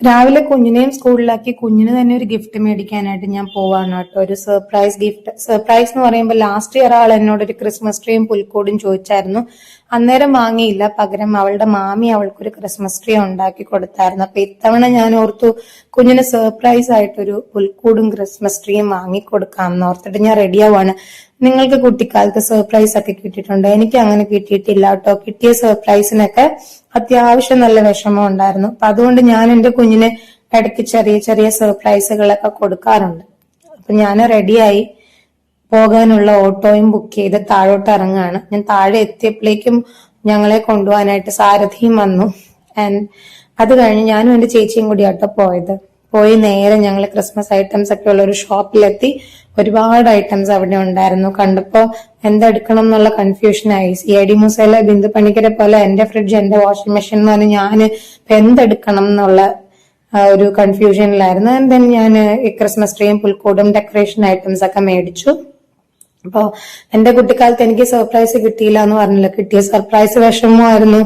രാവിലെ കുഞ്ഞിനെയും സ്കൂളിലാക്കി കുഞ്ഞിന് തന്നെ ഒരു ഗിഫ്റ്റ് മേടിക്കാനായിട്ട് ഞാൻ പോവാണ് കേട്ടോ. ഒരു സർപ്രൈസ് ഗിഫ്റ്റ് സർപ്രൈസ് എന്ന് പറയുമ്പോൾ ലാസ്റ്റ് ഇയർ ആൾ എന്നോട് ഒരു ക്രിസ്മസ് ട്രീയും പുൽക്കൂടും ചോദിച്ചായിരുന്നു. അന്നേരം വാങ്ങിയില്ല. പകരം അവളുടെ മാമി അവൾക്കൊരു ക്രിസ്മസ് ട്രീ ഉണ്ടാക്കി കൊടുത്തായിരുന്നു. അപ്പൊ ഇത്തവണ ഞാൻ ഓർത്തു കുഞ്ഞിന് സർപ്രൈസ് ആയിട്ടൊരു പുൽക്കൂടും ക്രിസ്മസ് ട്രീയും വാങ്ങിക്കൊടുക്കാം എന്ന് ഓർത്തിട്ട് ഞാൻ റെഡിയാവാണ് നിങ്ങൾക്ക് കുട്ടിക്കാലത്ത് സർപ്രൈസ് ഒക്കെ കിട്ടിയിട്ടുണ്ടോ? എനിക്ക് അങ്ങനെ കിട്ടിയിട്ടില്ല കേട്ടോ. കിട്ടിയ സർപ്രൈസിനൊക്കെ അത്യാവശ്യം നല്ല വിഷമം ഉണ്ടായിരുന്നു. അപ്പൊ അതുകൊണ്ട് ഞാൻ എന്റെ കുഞ്ഞിന് ഇടയ്ക്ക് ചെറിയ ചെറിയ സർപ്രൈസുകളൊക്കെ കൊടുക്കാറുണ്ട്. അപ്പൊ ഞാൻ റെഡിയായി പോകാനുള്ള ഓട്ടോയും ബുക്ക് ചെയ്ത് താഴോട്ട് ഇറങ്ങാണ് ഞാൻ താഴെ എത്തിയപ്പോഴേക്കും ഞങ്ങളെ കൊണ്ടുപോകാനായിട്ട് സാരഥിയും വന്നു. ആൻഡ് അത് കഴിഞ്ഞ് ഞാനും എന്റെ ചേച്ചിയും കൂടിയാട്ടോ പോയത്. പോയി നേരെ ഞങ്ങൾ ക്രിസ്മസ് ഐറ്റംസ് ഒക്കെ ഉള്ള ഒരു ഷോപ്പിലെത്തി ഒരുപാട് ഐറ്റംസ് അവിടെ ഉണ്ടായിരുന്നു. കണ്ടപ്പോ എന്തെടുക്കണം എന്നുള്ള കൺഫ്യൂഷനായി സി ഐ ഡി മുസേല ബിന്ദു പണിക്കരെ പോലെ എന്റെ ഫ്രിഡ്ജ് എന്റെ വാഷിംഗ് മെഷീൻ എന്ന് പറഞ്ഞ് ഞാൻ എന്തെടുക്കണം എന്നുള്ള ഒരു കൺഫ്യൂഷനിലായിരുന്നു ആൻഡ് ദെൻ ഞാൻ ഈ ക്രിസ്മസ് ട്രീയും പുൽക്കൂടും ഡെക്കറേഷൻ ഐറ്റംസ് ഒക്കെ മേടിച്ചു. അപ്പോ എന്റെ കുട്ടിക്കാലത്ത് എനിക്ക് സർപ്രൈസ് കിട്ടിയില്ല എന്ന് പറഞ്ഞില്ല. കിട്ടിയ സർപ്രൈസ് വിഷമമായിരുന്നു.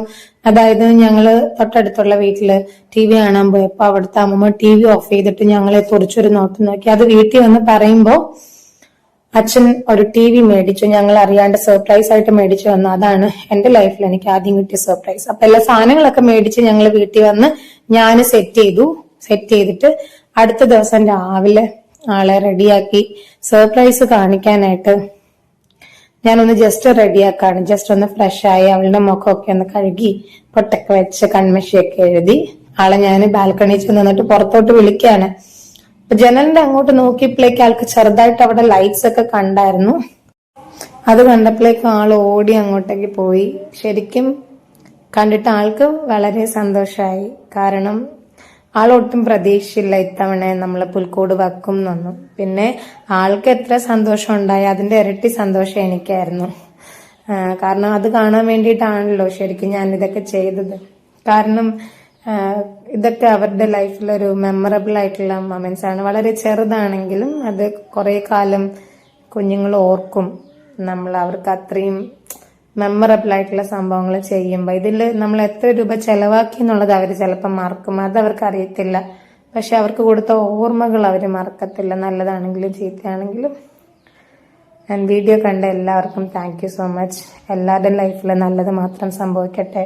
അതായത് ഞങ്ങൾ തൊട്ടടുത്തുള്ള വീട്ടിൽ ടി വി കാണാൻ പോയപ്പോ അവിടുത്തെ അമ്മമ്മ ടി വി ഓഫ് ചെയ്തിട്ട് ഞങ്ങളെ തുറച്ചൊരു നോട്ട് നോക്കി. അത് വീട്ടിൽ വന്ന് പറയുമ്പോ അച്ഛൻ ഒരു ടി വി മേടിച്ചു ഞങ്ങൾ അറിയാണ്ട് സർപ്രൈസ് ആയിട്ട് മേടിച്ചു വന്നു അതാണ് എന്റെ ലൈഫിൽ എനിക്ക് ആദ്യം കിട്ടിയ സർപ്രൈസ് അപ്പൊ എല്ലാ സാധനങ്ങളൊക്കെ മേടിച്ച് ഞങ്ങൾ വീട്ടിൽ വന്ന് ഞാൻ സെറ്റ് ചെയ്തു. സെറ്റ് ചെയ്തിട്ട് അടുത്ത ദിവസം രാവിലെ ആളെ റെഡിയാക്കി സർപ്രൈസ് കാണിക്കാനായിട്ട് ഞാനൊന്ന് ജസ്റ്റ് റെഡിയാക്കാണ് ജസ്റ്റ് ഒന്ന് ഫ്രഷ് ആയി അവളുടെ മുഖമൊക്കെ ഒന്ന് കഴുകി പൊട്ടൊക്കെ വെച്ച് കൺമഷിയൊക്കെ എഴുതി ആളെ ഞാൻ ബാൽക്കണിയിൽ ചെന്ന് നിന്നിട്ട് പുറത്തോട്ട് വിളിക്കുകയാണ് അപ്പൊ ജനലിന്റെ അങ്ങോട്ട് നോക്കിയപ്പോഴേക്ക് ആൾക്ക് ചെറുതായിട്ട് അവിടെ ലൈറ്റ്സ് ഒക്കെ കണ്ടായിരുന്നു. അത് കണ്ടപ്പോഴേക്കും ആൾ ഓടി അങ്ങോട്ടേക്ക് പോയി. ശരിക്കും കണ്ടിട്ട് ആൾക്ക് വളരെ സന്തോഷമായി കാരണം ആളൊട്ടും പ്രതീക്ഷയില്ല ഇത്തവണ നമ്മളെ പുൽക്കോട് വെക്കും എന്നൊന്നും. പിന്നെ ആൾക്ക് എത്ര സന്തോഷം ഉണ്ടായി അതിന്റെ ഇരട്ടി സന്തോഷം എനിക്കായിരുന്നു. കാരണം അത് കാണാൻ വേണ്ടിയിട്ടാണല്ലോ ശരിക്കും ഞാൻ ഇതൊക്കെ ചെയ്തത്. കാരണം ഇതൊക്കെ അവരുടെ ലൈഫിലൊരു മെമ്മറബിൾ ആയിട്ടുള്ള മൊമെന്റ്സ് ആണ്. വളരെ ചെറുതാണെങ്കിലും അത് കുറെ കാലം കുഞ്ഞുങ്ങൾ ഓർക്കും. നമ്മൾ അവർക്ക് അത്രയും മെമ്മറബിൾ ആയിട്ടുള്ള സംഭവങ്ങൾ ചെയ്യുമ്പോൾ ഇതിൽ നമ്മൾ എത്ര രൂപ ചെലവാക്കി എന്നുള്ളത് അവർ ചിലപ്പോൾ മറക്കും. അത് അവർക്ക് അറിയത്തില്ല. പക്ഷെ അവർക്ക് കൊടുത്ത ഓർമ്മകൾ അവർ മറക്കത്തില്ല. നല്ലതാണെങ്കിലും ചീത്തയാണെങ്കിലും. ആൻഡ് വീഡിയോ കണ്ട എല്ലാവർക്കും താങ്ക് സോ മച്ച് എല്ലാവരുടെയും ലൈഫിൽ നല്ലത് മാത്രം സംഭവിക്കട്ടെ.